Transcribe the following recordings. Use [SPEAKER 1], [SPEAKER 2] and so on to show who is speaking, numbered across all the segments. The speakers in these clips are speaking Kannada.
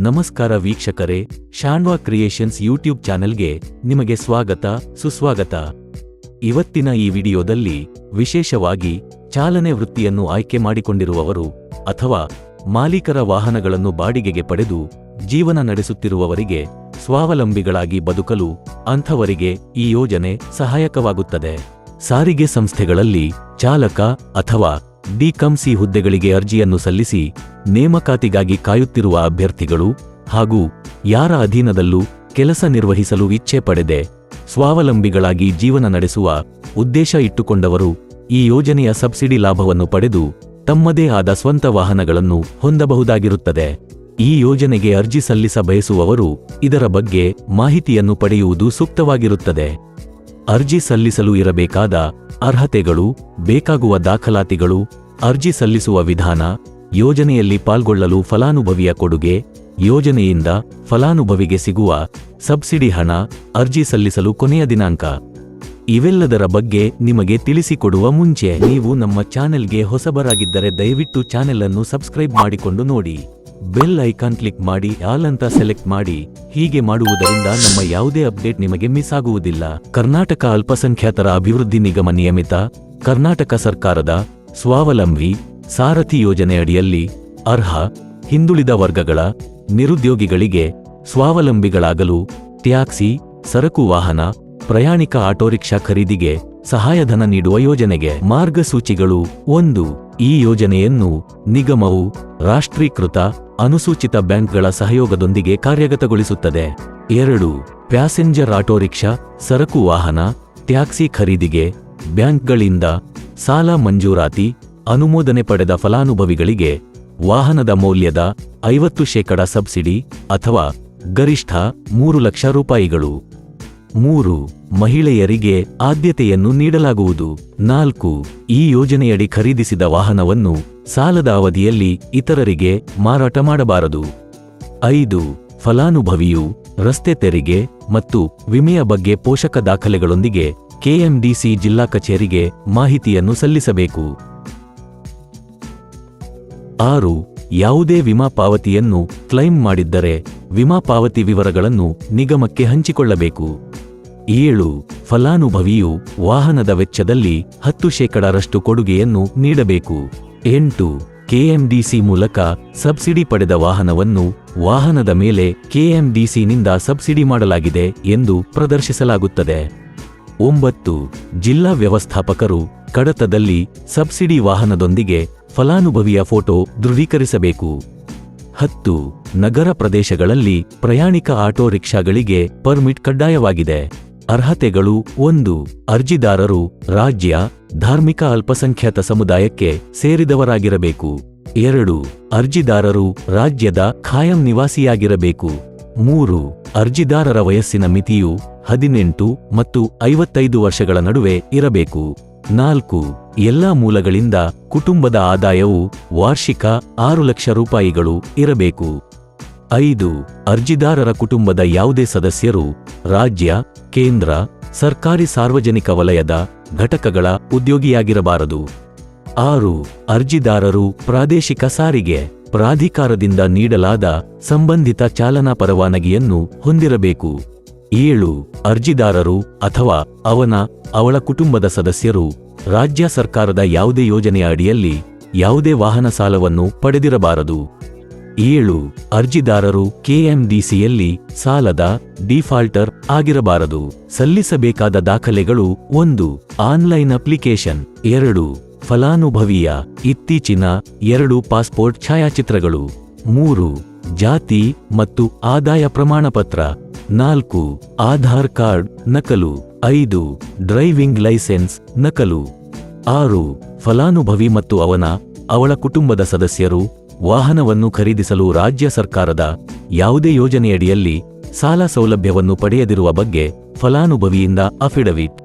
[SPEAKER 1] ನಮಸ್ಕಾರ ವೀಕ್ಷಕರೇ ಶಾನ್ವಾ ಕ್ರಿಯೇಷನ್ಸ್ ಯೂಟ್ಯೂಬ್ ಚಾನೆಲ್ಗೆ ನಿಮಗೆ ಸ್ವಾಗತ, ಸುಸ್ವಾಗತ. ಇವತ್ತಿನ ಈ ವಿಡಿಯೋದಲ್ಲಿ ವಿಶೇಷವಾಗಿ ಚಾಲನೆ ವೃತ್ತಿಯನ್ನು ಆಯ್ಕೆ ಮಾಡಿಕೊಂಡಿರುವವರು ಅಥವಾ ಮಾಲೀಕರ ವಾಹನಗಳನ್ನು ಬಾಡಿಗೆಗೆ ಪಡೆದು ಜೀವನ ನಡೆಸುತ್ತಿರುವವರಿಗೆ ಸ್ವಾವಲಂಬಿಗಳಾಗಿ ಬದುಕಲು ಅಂಥವರಿಗೆ ಈ ಯೋಜನೆ ಸಹಾಯಕವಾಗುತ್ತದೆ. ಸಾರಿಗೆ ಸಂಸ್ಥೆಗಳಲ್ಲಿ ಚಾಲಕ ಅಥವಾ ಡಿಕಂಸಿ ಹುದ್ದೆಗಳಿಗೆ ಅರ್ಜಿಯನ್ನು ಸಲ್ಲಿಸಿ ನೇಮಕಾತಿಗಾಗಿ ಕಾಯುತ್ತಿರುವ ಅಭ್ಯರ್ಥಿಗಳು ಹಾಗೂ ಯಾರ ಅಧೀನದಲ್ಲೂ ಕೆಲಸ ನಿರ್ವಹಿಸಲು ಇಚ್ಛೆ ಪಡೆದೆ ಸ್ವಾವಲಂಬಿಗಳಾಗಿ ಜೀವನ ನಡೆಸುವ ಉದ್ದೇಶ ಇಟ್ಟುಕೊಂಡವರು ಈ ಯೋಜನೆಯ ಸಬ್ಸಿಡಿ ಲಾಭವನ್ನು ಪಡೆದು ತಮ್ಮದೇ ಆದ ಸ್ವಂತ ವಾಹನಗಳನ್ನು ಹೊಂದಬಹುದಾಗಿರುತ್ತದೆ. ಈ ಯೋಜನೆಗೆ ಅರ್ಜಿ ಸಲ್ಲಿಸ ಬಯಸುವವರು ಇದರ ಬಗ್ಗೆ ಮಾಹಿತಿಯನ್ನು ಪಡೆಯುವುದು ಸೂಕ್ತವಾಗಿರುತ್ತದೆ. ಅರ್ಜಿ ಸಲ್ಲಿಸಲು ಇರಬೇಕಾದ ಅರ್ಹತೆಗಳು, ಬೇಕಾಗುವ ದಾಖಲಾತಿಗಳು, ಅರ್ಜಿ ಸಲ್ಲಿಸುವ ವಿಧಾನ, ಯೋಜನೆಯಲ್ಲಿ ಪಾಲ್ಗೊಳ್ಳಲು ಫಲಾನುಭವಿಯ ಕೊಡುಗೆ, ಯೋಜನೆಯಿಂದ ಫಲಾನುಭವಿಗೆ ಸಿಗುವ ಸಬ್ಸಿಡಿ ಹಣ, ಅರ್ಜಿ ಸಲ್ಲಿಸಲು ಕೊನೆಯ ದಿನಾಂಕ. ಇವೆಲ್ಲದರ ಬಗ್ಗೆ ನಿಮಗೆ ತಿಳಿಸಿಕೊಡುವ ಮುಂಚೆ ನೀವು ನಮ್ಮ ಚಾನೆಲ್ಗೆ ಹೊಸಬರಾಗಿದ್ದರೆ ದಯವಿಟ್ಟು ಚಾನೆಲ್ ಅನ್ನು ಸಬ್ಸ್ಕ್ರೈಬ್ ಮಾಡಿಕೊಂಡು ನೋಡಿ. ಬೆಲ್ ಐಕಾನ್ ಕ್ಲಿಕ್ ಮಾಡಿ ಆಲ್ ಅಂತ ಸೆಲೆಕ್ಟ್ ಮಾಡಿ. ಹೀಗೆ ಮಾಡುವುದರಿಂದ ನಮ್ಮ ಯಾವುದೇ ಅಪ್ಡೇಟ್ ನಿಮಗೆ ಮಿಸ್ ಆಗುವುದಿಲ್ಲ. ಕರ್ನಾಟಕ ಅಲ್ಪಸಂಖ್ಯಾತರ ಅಭಿವೃದ್ಧಿ ನಿಗಮ ನಿಯಮಿತ, ಕರ್ನಾಟಕ ಸರ್ಕಾರದ ಸ್ವಾವಲಂಬಿ, ಸಾರಥಿ ಯೋಜನೆ ಅಡಿಯಲ್ಲಿ ಅರ್ಹ, ಹಿಂದುಳಿದ ವರ್ಗಗಳ ನಿರುದ್ಯೋಗಿಗಳಿಗೆ ಸ್ವಾವಲಂಬಿಗಳಾಗಲು ಟ್ಯಾಕ್ಸಿ, ಸರಕು ವಾಹನ, ಪ್ರಯಾಣಿಕ ಆಟೋರಿಕ್ಷಾ ಖರೀದಿಗೆ ಸಹಾಯಧನ ನೀಡುವ ಯೋಜನೆಗೆ ಮಾರ್ಗಸೂಚಿಗಳು ಒಂದು. ಈ ಯೋಜನೆಯನ್ನು ನಿಗಮವು ರಾಷ್ಟ್ರೀಕೃತ ಅನುಸೂಚಿತ ಬ್ಯಾಂಕ್ಗಳ ಸಹಯೋಗದೊಂದಿಗೆ ಕಾರ್ಯಗತಗೊಳಿಸುತ್ತದೆ. ಎರಡು, ಪ್ಯಾಸೆಂಜರ್ ಆಟೋರಿಕ್ಷಾ ಸರಕು ವಾಹನ, ಟ್ಯಾಕ್ಸಿ ಖರೀದಿಗೆ ಬ್ಯಾಂಕ್ಗಳಿಂದ ಸಾಲ ಮಂಜೂರಾತಿ, ಅನುಮೋದನೆ ಪಡೆದ ಫಲಾನುಭವಿಗಳಿಗೆ ವಾಹನದ ಮೌಲ್ಯದ ಐವತ್ತು ಶೇಕಡ ಸಬ್ಸಿಡಿ ಅಥವಾ ಗರಿಷ್ಠ ಮೂರು ಲಕ್ಷ ರೂಪಾಯಿಗಳು. ಮೂರು, ಮಹಿಳೆಯರಿಗೆ ಆದ್ಯತೆಯನ್ನು ನೀಡಲಾಗುವುದು. ನಾಲ್ಕು, ಈ ಯೋಜನೆಯಡಿ ಖರೀದಿಸಿದ ವಾಹನವನ್ನು ಸಾಲದ ಅವಧಿಯಲ್ಲಿ ಇತರರಿಗೆ ಮಾರಾಟ ಮಾಡಬಾರದು. ಐದು, ಫಲಾನುಭವಿಯು ರಸ್ತೆ ತೆರಿಗೆ ಮತ್ತು ವಿಮೆಯ ಬಗ್ಗೆ ಪೋಷಕ ದಾಖಲೆಗಳೊಂದಿಗೆ ಕೆಎಂಡಿಸಿ ಜಿಲ್ಲಾ ಕಚೇರಿಗೆ ಮಾಹಿತಿಯನ್ನು ಸಲ್ಲಿಸಬೇಕು. ಆರು, ಯಾವುದೇ ವಿಮಾ ಪಾವತಿಯನ್ನು ಕ್ಲೈಮ್ ಮಾಡಿದ್ದರೆ ವಿಮಾ ಪಾವತಿ ವಿವರಗಳನ್ನು ನಿಗಮಕ್ಕೆ ಹಂಚಿಕೊಳ್ಳಬೇಕು. ಏಳು ಫಲಾನುಭವಿಯು ವಾಹನದ ವೆಚ್ಚದಲ್ಲಿ ಹತ್ತು ಶೇಕಡರಷ್ಟು ಕೊಡುಗೆಯನ್ನು ನೀಡಬೇಕು. ಎಂಟು ಕೆಎಂಡಿಸಿ ಮೂಲಕ ಸಬ್ಸಿಡಿ ಪಡೆದ ವಾಹನವನ್ನು ವಾಹನದ ಮೇಲೆ ಕೆಎಂಡಿಸಿನಿಂದ ಸಬ್ಸಿಡಿ ಮಾಡಲಾಗಿದೆ ಎಂದು ಪ್ರದರ್ಶಿಸಲಾಗುತ್ತದೆ. ಒಂಬತ್ತು ಜಿಲ್ಲಾ ವ್ಯವಸ್ಥಾಪಕರು ಕಡತದಲ್ಲಿ ಸಬ್ಸಿಡಿ ವಾಹನದೊಂದಿಗೆ ಫಲಾನುಭವಿಯ ಫೋಟೋ ದೃಢೀಕರಿಸಬೇಕು. ಹತ್ತು ನಗರ ಪ್ರದೇಶಗಳಲ್ಲಿ ಪ್ರಯಾಣಿಕ ಆಟೋ ರಿಕ್ಷಾಗಳಿಗೆ ಪರ್ಮಿಟ್ ಕಡ್ಡಾಯವಾಗಿದೆ. ಅರ್ಹತೆಗಳು ಒಂದು, ಅರ್ಜಿದಾರರು ರಾಜ್ಯ, ಧಾರ್ಮಿಕ ಅಲ್ಪಸಂಖ್ಯಾತ ಸಮುದಾಯಕ್ಕೆ ಸೇರಿದವರಾಗಿರಬೇಕು. ಎರಡು, ಅರ್ಜಿದಾರರು ರಾಜ್ಯದ ಖಾಯಂ ನಿವಾಸಿಯಾಗಿರಬೇಕು. ಮೂರು, ಅರ್ಜಿದಾರರ ವಯಸ್ಸಿನ ಮಿತಿಯು ಹದಿನೆಂಟು ಮತ್ತು ಐವತ್ತೈದು ವರ್ಷಗಳ ನಡುವೆ ಇರಬೇಕು. ನಾಲ್ಕು, ಎಲ್ಲಾ ಮೂಲಗಳಿಂದ ಕುಟುಂಬದ ಆದಾಯವು ವಾರ್ಷಿಕ ಆರು ಲಕ್ಷ ರೂಪಾಯಿಗಳು ಇರಬೇಕು. ಐದು, ಅರ್ಜಿದಾರರ ಕುಟುಂಬದ ಯಾವುದೇ ಸದಸ್ಯರು, ರಾಜ್ಯ, ಕೇಂದ್ರ, ಸರ್ಕಾರಿ ಸಾರ್ವಜನಿಕ ವಲಯದ ಘಟಕಗಳ ಉದ್ಯೋಗಿಯಾಗಿರಬಾರದು. ಆರು, ಅರ್ಜಿದಾರರು ಪ್ರಾದೇಶಿಕ ಸಾರಿಗೆ, ಪ್ರಾಧಿಕಾರದಿಂದ ನೀಡಲಾದ ಸಂಬಂಧಿತ ಚಾಲನಾ ಪರವಾನಗಿಯನ್ನು ಹೊಂದಿರಬೇಕು. ಏಳು, ಅರ್ಜಿದಾರರು ಅಥವಾ ಅವನ, ಅವಳ ಕುಟುಂಬದ ಸದಸ್ಯರು ರಾಜ್ಯ ಸರ್ಕಾರದ ಯಾವುದೇ ಯೋಜನೆಯ ಅಡಿಯಲ್ಲಿ ಯಾವುದೇ ವಾಹನ ಸಾಲವನ್ನು ಪಡೆದಿರಬಾರದು. ಏಳು ಅರ್ಜಿದಾರರು ಕೆಎಂಡಿಸಿಯಲ್ಲಿ ಸಾಲದ ಡಿಫಾಲ್ಟರ್ ಆಗಿರಬಾರದು. ಸಲ್ಲಿಸಬೇಕಾದ ದಾಖಲೆಗಳು ಒಂದು, ಆನ್ಲೈನ್ ಅಪ್ಲಿಕೇಶನ್, ಎರಡು, ಫಲಾನುಭವಿಯ ಇತ್ತೀಚಿನ ಎರಡು ಪಾಸ್ಪೋರ್ಟ್ ಛಾಯಾಚಿತ್ರಗಳು, ಮೂರು, ಜಾತಿ ಮತ್ತು ಆದಾಯ ಪ್ರಮಾಣಪತ್ರ, ನಾಲ್ಕು, ಆಧಾರ್ ಕಾರ್ಡ್ ನಕಲು, ಐದು, ಡ್ರೈವಿಂಗ್ ಲೈಸೆನ್ಸ್ ನಕಲು, ಆರು, ಫಲಾನುಭವಿ ಮತ್ತು ಅವನ, ಅವಳ ಕುಟುಂಬದ ಸದಸ್ಯರು ವಾಹನವನ್ನು ಖರೀದಿಸಲು ರಾಜ್ಯ ಸರ್ಕಾರದ ಯಾವುದೇ ಯೋಜನೆಯಡಿಯಲ್ಲಿ ಸಾಲ ಸೌಲಭ್ಯವನ್ನು ಪಡೆಯದಿರುವ ಬಗ್ಗೆ ಫಲಾನುಭವಿಯಿಂದ ಅಫಿಡವಿಟ್.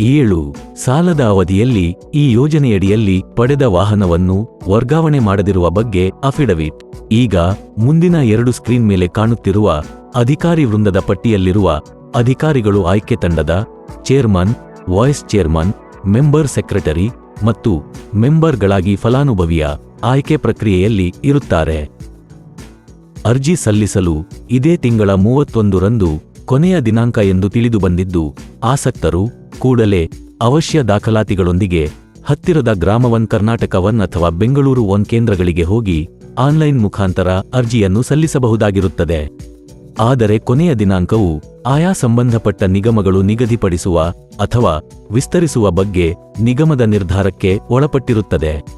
[SPEAKER 1] ಏಳು, ಸಾಲದ ಅವಧಿಯಲ್ಲಿ ಈ ಯೋಜನೆಯಡಿಯಲ್ಲಿ ಪಡೆದ ವಾಹನವನ್ನು ವರ್ಗಾವಣೆ ಮಾಡದಿರುವ ಬಗ್ಗೆ ಅಫಿಡವಿಟ್. ಈಗ ಮುಂದಿನ ಎರಡು ಸ್ಕ್ರೀನ್ ಮೇಲೆ ಕಾಣುತ್ತಿರುವ ಅಧಿಕಾರಿ ವೃಂದದ ಪಟ್ಟಿಯಲ್ಲಿರುವ ಅಧಿಕಾರಿಗಳು ಆಯ್ಕೆ ತಂಡದ chairman, vice chairman, member secretary ಮತ್ತು ಮೆಂಬರ್ಗಳಾಗಿ ಫಲಾನುಭವಿಯ ಆಯ್ಕೆ ಪ್ರಕ್ರಿಯೆಯಲ್ಲಿ ಇರುತ್ತಾರೆ. ಅರ್ಜಿ ಸಲ್ಲಿಸಲು ಇದೇ ತಿಂಗಳ ಮೂವತ್ತೊಂದರಂದು ಕೊನೆಯ ದಿನಾಂಕ ಎಂದು ತಿಳಿದು ಬಂದಿದ್ದು ಆಸಕ್ತರು ಕೂಡಲೇ ಅವಶ್ಯ ದಾಖಲಾತಿಗಳೊಂದಿಗೆ ಹತ್ತಿರದ ಗ್ರಾಮವನ್ ಕರ್ನಾಟಕ ಒನ್ ಅಥವಾ ಬೆಂಗಳೂರು ಒನ್ ಕೇಂದ್ರಗಳಿಗೆ ಹೋಗಿ ಆನ್ಲೈನ್ ಮುಖಾಂತರ ಅರ್ಜಿಯನ್ನು ಸಲ್ಲಿಸಬಹುದಾಗಿರುತ್ತದೆ. ಆದರೆ ಕೊನೆಯ ದಿನಾಂಕವು ಆಯಾ ಸಂಬಂಧಪಟ್ಟ ನಿಗಮಗಳು ನಿಗದಿಪಡಿಸುವ ಅಥವಾ ವಿಸ್ತರಿಸುವ ಬಗ್ಗೆ ನಿಗಮದ ನಿರ್ಧಾರಕ್ಕೆ ಒಳಪಟ್ಟಿರುತ್ತದೆ.